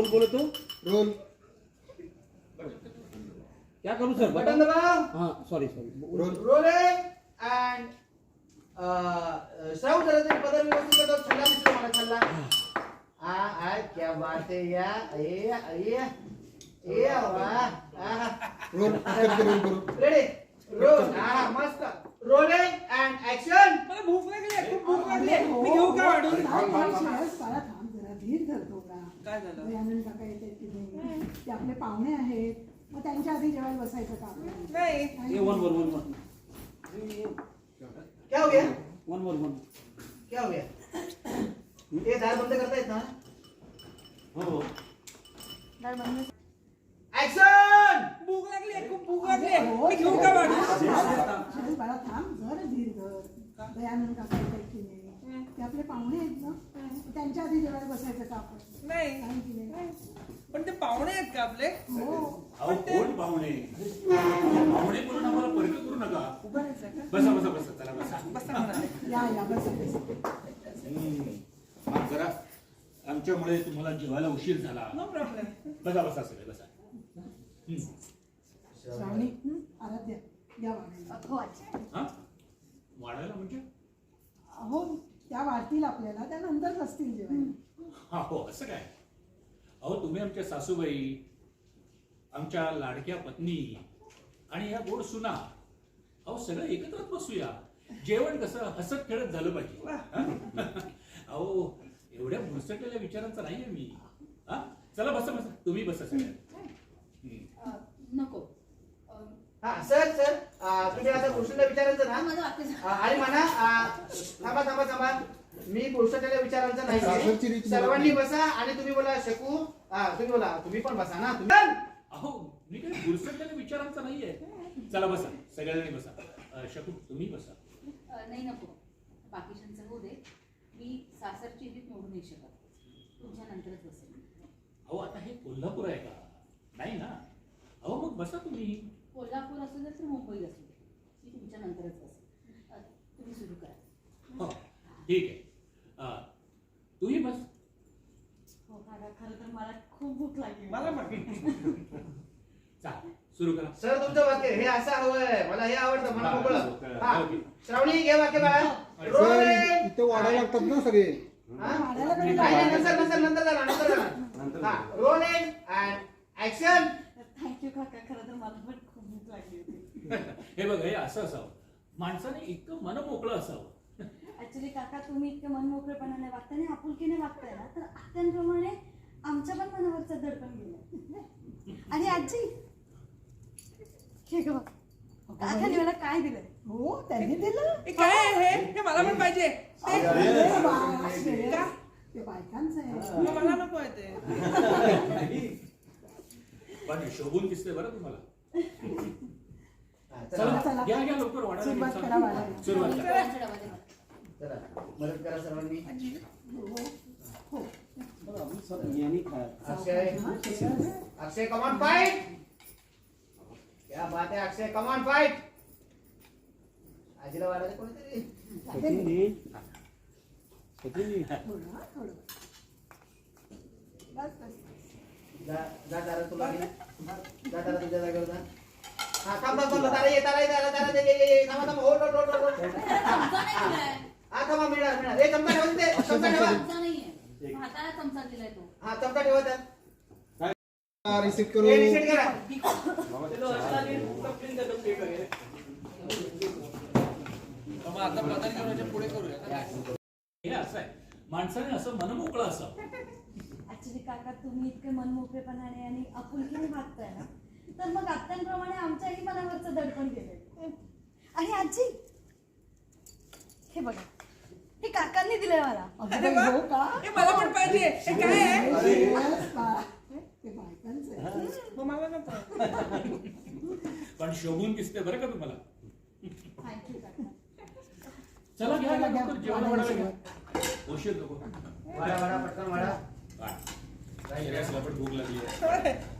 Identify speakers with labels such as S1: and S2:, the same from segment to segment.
S1: Role बोले तो?
S2: Role.
S1: क्या करूं सर?
S3: बटन दबाव
S1: हाँ sorry sorry
S2: roll.
S3: Rolling and Shravan झालं तरी पदर व्यवस्थित करतो. छल्ला दिसतो मला छल्ला आ आ क्या बात है या ए ए ए वा
S2: रोल करके रोल. करू
S3: रेडी रोल. हा मस्त. रोलिंग अँड ऍक्शन
S4: मला भूक लागली खूप भूक लागली आहे. मी घेऊ का? वाढून
S5: थांब, थांब, श्रेयस, बाळा थांब जरा. धीर धर.
S4: काय झालं?
S5: दयानंद काका येतात की नाही ते आपले पाहुणे आहेत. मग त्यांच्या आधी जेवायला बसायचं का आपल्याला?
S4: नाही.
S1: ये वन वन वन वन
S3: क्या हो गया
S1: वन वन वन
S3: क्या हो गया हे दार बंद करता येत ना
S1: हो
S3: ऍक्शन
S4: भूक लागली खूप भूक लागली आहे.
S5: हो,
S4: मी घेऊ का वाढून
S5: श्रेयस, बाळा थांब जरा धीर धर. दयानंद काका ते आपले पाहुणे आहेत ना त्यांच्या आधी जेवायला बसायचं का आपण?
S4: नाही.
S5: काय की नाही.
S4: पण ते पाहुणे आहेत का आपले?
S5: हो.
S6: अहो कोण पाहुणे? पाहुणे बोलून आम्हाला परक करू नका.
S4: उभं राहायचं का?
S6: बसा बसा बसा चला बसा.
S4: बसा म्हणाले
S5: या या बसा बसा.
S6: हम्म. माफ करा. आमच्यामुळे तुम्हाला जेवायला उशीर झाला.
S4: नो प्रॉब्लेम
S6: बसा बसा सगळे बसा.
S5: श्रावणी आराध्या या वाढायला.
S6: हा? वाढायला म्हणजे?
S5: हो. त्या वाढतील आपल्याला बसतील जेवायला.
S6: हा हो असं काय? अहो तुम्ही आमच्या सासूबाई आमच्या लाडक्या पत्नी आणि या गोड सुना. अहो सगळं एकत्रच बसूया. जेवण कसं हसत खेळत झालं पाहिजे. हा? अहो एवढ्या भुरसटलेल्या विचारांचा नाहीये मी. हा? चला बसा बसा. तुम्ही बसा सगळ्यात हम्म.
S7: नको.
S3: हा सर सर तुम्ही आता पुरुषाला विचारायचं ना? आणि म्हणा थांबा थांबा थांबा. मी पुरुषाच्या विचारांचं
S2: सासरची
S3: नाही सर्वांनी बसा आणि तुम्ही बोला शकू? हा तुम्ही बोला तुम्ही पण बसा ना. तुम्ही
S6: अहो मी काही भुरसटलेल्या विचारांचा नाहीये. चला बसा. सगळ्यांनी बसा. शकू तुम्ही बसा.
S7: नाही नको. बाकीच्यांचं होऊ दे. मी सासरची रीत मोडू नाही शकत. तुमच्या नंतरच बसेल
S6: अहो आता हे कोल्हापूर आहे का? नाही ना? अहो मग बसा तुम्ही.
S7: कोल्हापूर असू दे तर मुंबई असू दे मी तुमच्या नंतरच बसेल. अ, तुम्ही सुरू करा.
S6: हो ठीक आहे. तुम्ही बस.
S7: हो काका खरं तर मला खूप भूक लागली.
S4: मला पण.
S6: चालेल सुरू करा.
S3: सर तुमचं वाक्य हे असं हवंय मला हे आवडतं. मला
S6: हा,
S3: मोकळं. हा. श्रावणी घे वाक्य बाळा.
S2: सर
S3: रोलिंग
S2: इथे वाढायला लागतात ना सगळे.
S3: हा? नाही, नाही, नंतर नंतर नंतर झाला नंतर झाला. हा. रोलिंग अँड ऍक्शन
S7: थँक्यू काका. खरं तर मला पण खूप भूक लागली होती
S6: हे बघ हे असं असावं. माणसाने इतकं मन मोकळं असावं.
S7: ऍक्च्युली काका तुम्ही इतके मनमोकळेपणाने वागताय आणि आपुलकीने वागताय ना तर आत्यांप्रमाणे आमच्या पण मनावरचं दडपण गेलं आणि आजी हे ग काकाने मला काय दिलंय?
S5: हो त्यांनी दिलं.
S4: हे काय आहे हे? हे मला पण पाहिजे. ते?
S5: अरे वा, श्रेयस.
S4: का?
S5: ते बायकांचं आहे.
S4: मग मला नको आहे ते.
S6: पण शोभून दिसते बरं तुम्हाला.
S3: चला
S6: चला घ्या घ्या लवकर वाढायला
S5: सुरुवात
S6: घ्या,
S5: करा
S6: चला.
S5: वाढायला.
S6: सुरुवात करा
S7: सगळ्यांच्या डबामध्ये मला.
S3: चला मदत करा सर्वांनी
S5: हो
S1: सब यांनी खाया
S3: अक्षय. अक्षय कमान फाइट क्या बात है अक्षय कमान फाइट आजीला वाढायला कोणीतरी
S1: सचिनी सचिनी
S5: थोडं हा, थोडं बस बस
S3: जा जा तुला घे. जा तुझ्या जागेवर जा
S2: रिसीट करू
S3: हे करा.
S4: आता पुढे करूया.
S6: हे असं आहे. माणसाने असं मन
S7: ऍक्च्युली काका तुम्ही इतके मनमोकळेपणाने आणि आपुलकीने वागताय ना. तर मग आत्यांप्रमाणे आमच्याही मनावरचं दडपण गेलंय. आणि आजी? हे बघा. हे काकांनी दिलंय मला.
S4: अरे वा.
S5: हो का?
S4: हे मला पण पाहिजे. हे काय आहे?
S5: श्रेयस, बा- ते बायकांचं आहे.
S4: मग मला नको. आहे.
S6: पण शोभून दिसते बरं का तुम्हाला?
S7: थँक्यू काका.
S6: चला घ्या घ्या,
S5: घ्या,
S6: लवकर जेवण
S5: वाढायला
S6: वाढायला घ्या. उशीर नको.
S3: वाडा वाडा पटकन वाडा
S6: पण भूक लागली आहे.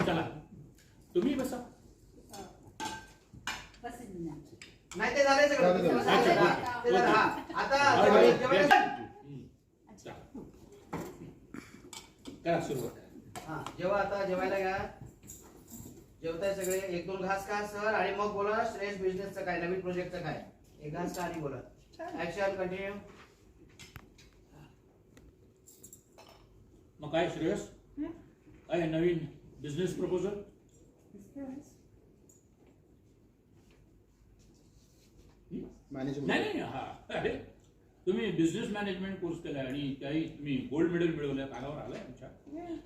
S6: चला. तुम्ही बसा.
S3: नाही ते झालंय सगळं. हा. आता.
S6: करा सुरुवात.
S3: हा जेव्हा आता जेवायला घ्या. जेवताय सगळे. एक दोन घास खा सर. आणि मग बोला श्रेयस बिझनेसचं काय नवीन प्रोजेक्टचं काय? एक घास खा आणि बोला. ऍक्शन कंटिन्यू
S6: मग काय श्रेयस? काय नवीन बिझनेस प्रपोजल
S2: मॅनेजमेंट
S6: नाही नाही हा. अरे तुम्ही बिझनेस मॅनेजमेंट कोर्स केलाय आणि त्याही तुम्ही गोल्ड मेडल मिळवलंय कानावर आलाय आमच्या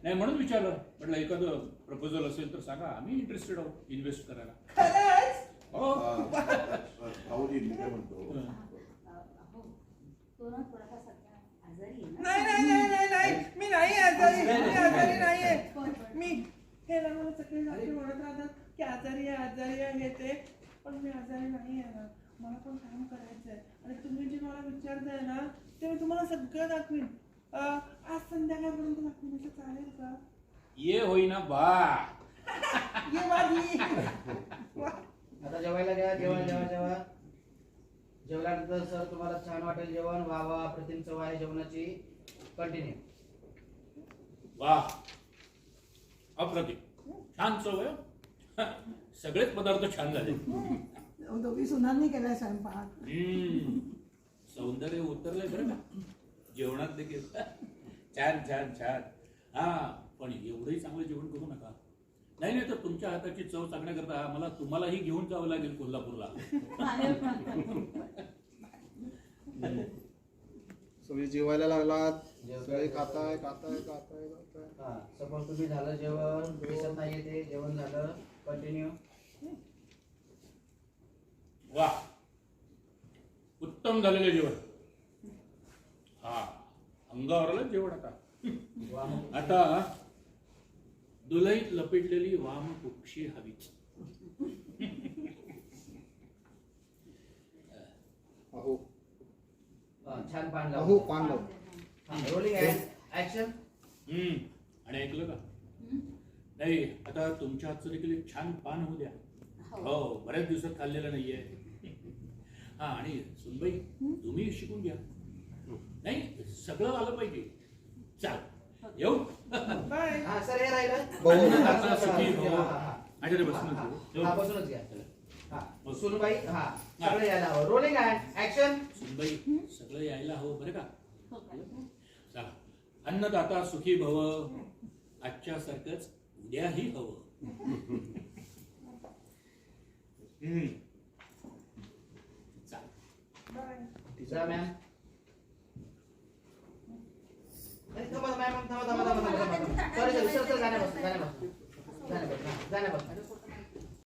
S6: नाही म्हणून विचारलं. म्हटलं एखादं प्रपोजल असेल तर सांगा. आम्ही इंटरेस्टेड आहोत इन्व्हेस्ट करायला.
S7: काय म्हणतो.
S4: नाही नाही नाही नाही नाही मी नाही आजारी मी आजारी नाहीये मी हे ना मला सगळे डॉक्टर म्हणत राहतात की आजारी आहे आजारी आहे ते पण मी आजारी नाही आहे ना मला पण काम करायचं आहे आणि तुम्ही जे मला विचारताय ना ते मी तुम्हाला सगळं दाखवीन. अं, आज संध्याकाळपर्यंत दाखवीन असं चालेल का?
S6: ये होईना बा
S4: ये माझी
S3: आता जेवायला घ्या जेवण जेवा जेवा. जेवल्यानंतर सर तुम्हाला छान वाटेल जेवण. वा वा प्रतिम चव आहे जेवणाची. कंटिन्यू
S6: वा. अप्रतिम. छान चव आहे सगळेच पदार्थ छान झाले.
S4: दोघी सुनांनी केलाय स्वयंपाक.
S6: हम्म. सौंदर्य उतरलंय बरं का. जेवणात देखील. छान छान छान. हा पण एवढंही चांगलं जेवण करू नका. नाही नाही तर तुमच्या हाताची चव चांगण्याकरता मला तुम्हालाही घेऊन जावं लागेल कोल्हापूरला.
S2: सगळे जेवायला लागलात. सगळे खाताय खाताय खाताय खाताय.
S3: हा सपोज तुम्ही झालं जेवण दिसत नाहीये ते जेवण झालं कंटिन्यू
S6: वा. उत्तम झालेलं जेवण. हा अंगावर आलं जेवण आता.
S3: वा. मग.
S6: आता दुलईत लपेटलेली वाम कुक्षी हवी
S2: अहो.
S3: हा, छान पान
S2: अहो पान लाव
S3: रोलिंग ऍक्शन
S6: हम्म. आणि ऐकलं का? नाही आता तुमच्या हातचं देखील एक छान पान होऊ द्या. हो. बऱ्याच दिवसात खाल्लेलं नाहीये. हा आणि सुनबाई तुम्ही शिकून घ्या. नाही सगळं आलं पाहिजे. चाल. येऊ?
S4: बाय.
S3: हा सर हे राहिलं.
S2: भाऊ.
S6: आता सुखी
S3: हा,
S6: भाऊ.
S3: हा, हा.
S6: माझ्याकडे बसून
S3: हा,
S6: येऊ.
S3: हा, बसूनच घ्या. हा सुनबाई हा सगळं यायला हवं. रोलिंग ऍक्शन
S6: सुनबाई सगळं यायला हवं बरं का? चला. अन्नदाता सुखी भव आजच्या सारखंच उद्याही हवं. हम्म. चाल.
S4: बाय
S3: जा मॅम.